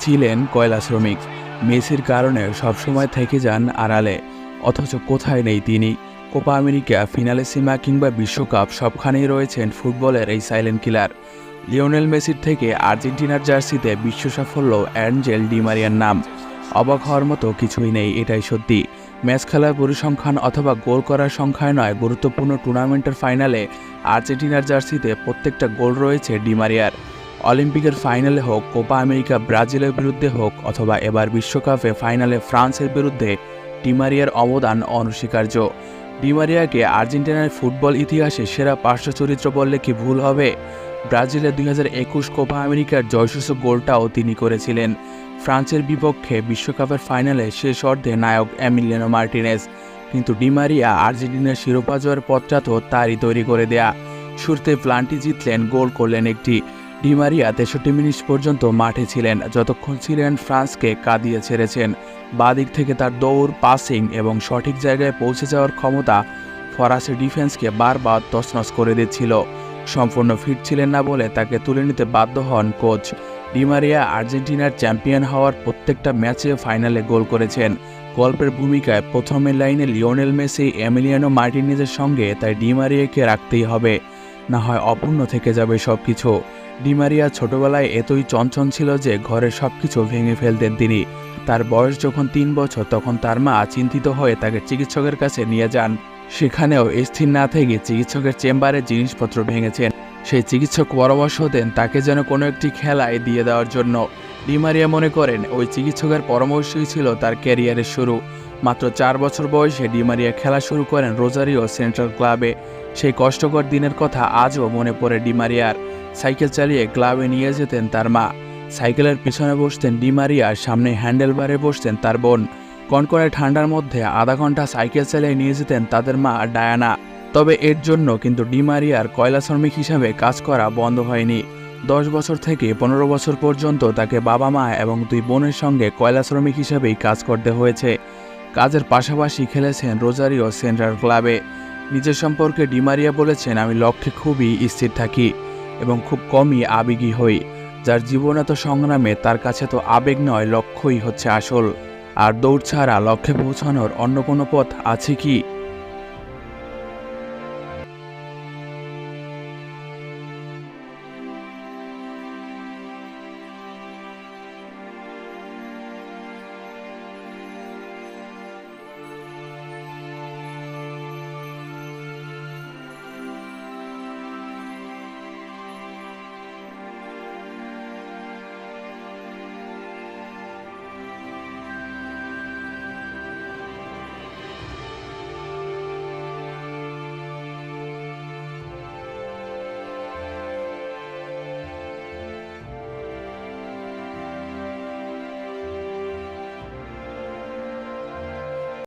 ছিলেন কয়লা শ্রমিক। মেসির কারণে সবসময় থেকে যান আড়ালে। অথচ কোথায় নেই তিনি। কোপা আমেরিকা ফিনালে সীমা কিংবা বিশ্বকাপ সবখানেই রয়েছেন ফুটবলের এই সাইলেন্ট কিলার লিওনেল মেসির থেকে আর্জেন্টিনার জার্সিতে বিশ্ব সাফল্য অ্যাঞ্জেল ডিমারিয়ার নাম। অবাক হওয়ার মতো কিছুই নেই, এটাই সত্যি। ম্যাচ খেলার পরিসংখ্যান অথবা গোল করার সংখ্যায় নয়, গুরুত্বপূর্ণ টুর্নামেন্টের ফাইনালে আর্জেন্টিনার জার্সিতে প্রত্যেকটা গোল রয়েছে ডিমারিয়ার অলিম্পিকের ফাইনালে হোক, কোপা আমেরিকা ব্রাজিলের বিরুদ্ধে হোক অথবা এবার বিশ্বকাপে ফাইনালে ফ্রান্সের বিরুদ্ধে ডিমারিয়ার অবদান অনস্বীকার্য। ডিমারিয়াকে আর্জেন্টিনার ফুটবল ইতিহাসে সেরা পার্শ্ব চরিত্র বললে কি ভুল হবে? ব্রাজিলের দুই হাজার একুশ কোপা আমেরিকার জয়সূচক গোলটাও তিনি করেছিলেন। ফ্রান্সের বিপক্ষে বিশ্বকাপের ফাইনালে শেষ অর্ধে নায়ক এমিলিয়ানো মার্টিনেস কিন্তু ডিমারিয়া আর্জেন্টিনার শিরোপা জয়ের পথটা তো তারই তৈরি করে দেয়া। শুরুতে প্লান্টি জিতলেন, গোল করলেন একটি। ডিমারিয়া তেষট্টি মিনিট পর্যন্ত মাঠে ছিলেন, যতক্ষণ ছিলেন ফ্রান্সকে কাঁদিয়ে ছেড়েছেন। বাদিক থেকে তার দৌড়, পাসিং এবং সঠিক জায়গায় পৌঁছে যাওয়ার ক্ষমতা ফরাসি ডিফেন্সকে বারবার তছনছ করে দিচ্ছিল। সম্পূর্ণ ফিট ছিলেন না বলে তাকে তুলে নিতে বাধ্য হন কোচ। ডিমারিয়া আর্জেন্টিনার চ্যাম্পিয়ন হওয়ার প্রত্যেকটা ম্যাচে ফাইনালে গোল করেছেন। গল্পের ভূমিকায় প্রথমের লাইনে লিওনেল মেসি, এমিলিয়ানো মার্টিনেজের সঙ্গে, তাই ডিমারিয়াকে রাখতেই হবে। না হয় অপূর্ণ থেকে যাবে সব কিছু ডিমারিয়া ছোটবেলায় এতই চঞ্চল ছিল যে ঘরের সব কিছু ভেঙে ফেলতেন তিনি। তার বয়স যখন তিন বছর, তখন তার মা চিন্তিত হয়ে তাকে চিকিৎসকের কাছে নিয়ে যান। সেখানেও স্থির না থেকে চিকিৎসকের চেম্বারে জিনিসপত্র ভেঙেছেন। সেই চিকিৎসক পরামর্শ দেন তাকে যেন কোনো একটি খেলায় দিয়ে দেওয়ার জন্য। ডিমারিয়া মনে করেন, ওই চিকিৎসকের পরামর্শই ছিল তার ক্যারিয়ারের শুরু। মাত্র চার বছর বয়সে ডিমারিয়া খেলা শুরু করেন রোজারিও সেন্ট্রাল ক্লাবে। সেই কষ্টকর দিনের কথা আজও মনে পড়ে ডিমারিয়ার সাইকেল চালিয়ে ক্লাবে নিয়ে যেতেন তার মা। সাইকেলের পিছনে বসতেন ডিমারিয়ার সামনে হ্যান্ডেলবারে বসতেন তার বোন। কনকনে ঠান্ডার মধ্যে আধা ঘণ্টা সাইকেল চালিয়ে নিয়ে যেতেন তাদের মা ডায়ানা। তবে এর জন্য কিন্তু ডিমারিয়ার কয়লা শ্রমিক হিসাবে কাজ করা বন্ধ হয়নি। দশ বছর থেকে পনেরো বছর পর্যন্ত তাকে বাবা মা এবং দুই বোনের সঙ্গে কয়লা শ্রমিক হিসেবেই কাজ করতে হয়েছে। কাজের পাশাপাশি খেলেছেন রোজারিও সেন্ট্রাল ক্লাবে। নিজের সম্পর্কে ডিমারিয়া বলেছেন, আমি লক্ষ্যে খুবই স্থির থাকি এবং খুব কমই আবেগী হই, যার জীবন এত সংগ্রামে তার কাছে তো আবেগ নয়, লক্ষ্যই হচ্ছে আসল। আর দৌড় ছাড়া লক্ষ্যে পৌঁছানোর অন্য কোনো পথ আছে কি?